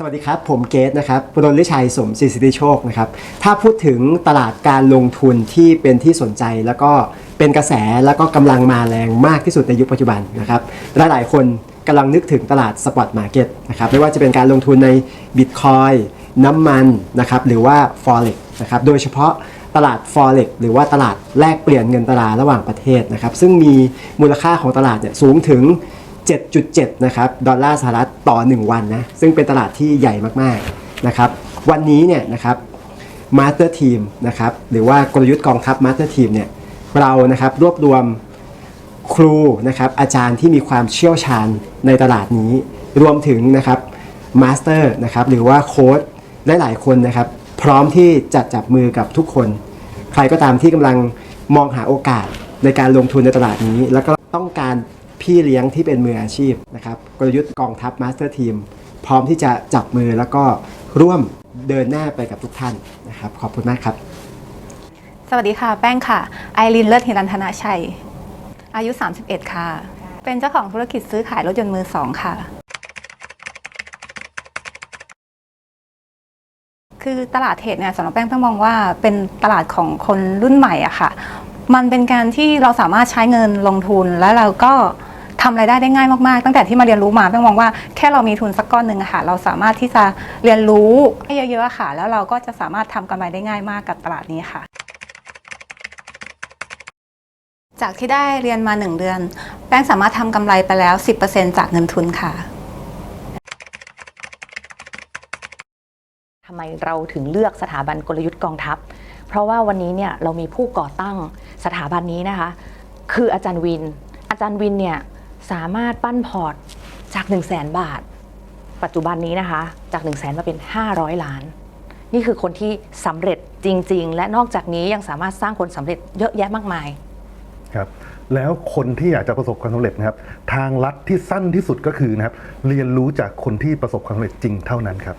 สวัสดีครับ ผมเกตนะครับรนลิชัยสมศรีสิทธิโชคนะครับ ถ้าพูดถึงตลาดการลงทุนที่เป็นที่สนใจแล้วก็เป็นกระแสแล้วก็กำลังมาแรงมากที่สุดในยุคปัจจุบันนะครับและหลายคนกำลังนึกถึงตลาดสปอตมาร์เก็ตนะครับไม่ว่าจะเป็นการลงทุนในบิตคอยน้ำมันนะครับหรือว่า Forex นะครับโดยเฉพาะตลาด Forex หรือว่าตลาดแลกเปลี่ยนเงินตราระหว่างประเทศนะครับซึ่งมีมูลค่าของตลาดเนี่ยสูงถึง 7.7 นะครับดอลลาร์สหรัฐต่อ 1 วันนะ ซึ่งเป็นตลาดที่ใหญ่มากๆนะครับวันนี้เนี่ยนะครับมาสเตอร์ทีมนะครับหรือว่ากลยุทธ์กองทัพมาสเตอร์ทีมเนี่ยเรานะครับรวบรวมครูนะครับอาจารย์ที่มีความเชี่ยวชาญในตลาดนี้ รวมถึงนะครับมาสเตอร์นะครับหรือว่าโค้ดหลายๆคนนะครับ พร้อมที่จะจับมือกับทุกคน ใครก็ตามที่กำลังมองหาโอกาสในการลงทุนในตลาดนี้ แล้วก็ต้องการ พี่เลี้ยงที่เป็นมืออาชีพนะครับกลยุทธ์กองทัพมาสเตอร์ทีมพร้อมที่จะจับมือแล้วก็ร่วมเดินหน้าไปกับทุกท่านนะครับ ขอบคุณมากครับ สวัสดีค่ะ แป้งค่ะ ไอรินเลิศหิรันธนาชัย อายุ 31 ค่ะ เป็นเจ้าของธุรกิจซื้อขายรถยนต์มือสองค่ะ คือตลาดเทรดเนี่ยสำหรับแป้งต้องมองว่าเป็นตลาดของคนรุ่นใหม่อะค่ะ มันเป็นการที่เราสามารถใช้เงินลงทุนแล้วเราก็ ทำรายได้ได้ง่ายมากๆ ตั้งแต่ที่มาเรียนรู้มาแป้งมองว่าแค่เรามีทุนสักก้อนหนึ่งอะค่ะ เราสามารถที่จะเรียนรู้ให้เยอะๆค่ะ แล้วเราก็จะสามารถทำกำไรได้ง่ายมากกับตลาดนี้ค่ะ จากที่ได้เรียนมา 1 เดือน แป้งสามารถทำกำไรไปแล้ว 10%จากเงินทุนค่ะ ทำไมเราถึงเลือกสถาบันกลยุทธ์กองทัพ เพราะว่าวันนี้เนี่ยเรามีผู้ก่อตั้งสถาบันนี้นะคะ คืออาจารย์วิน อาจารย์วินเนี่ย สามารถปั้นพอร์ตจาก 1 0 0 0 0แบาท ปัจจุบันนี้นะคะจาก 1 0 0 0 0นมาเป็น 500 ล้าน นี่คือคนที่สำเร็จจริง ๆ และนอกจากนี้ยังสามารถสร้างคนสำเร็จเยอะแยะมากมายครับแล้วคนที่อยากจะประสบความสำเร็จนะครับ ทางลัดที่สั้นที่สุดก็คือนะครับ เรียนรู้จากคนที่ประสบความสำเร็จจริงเท่านั้นครับ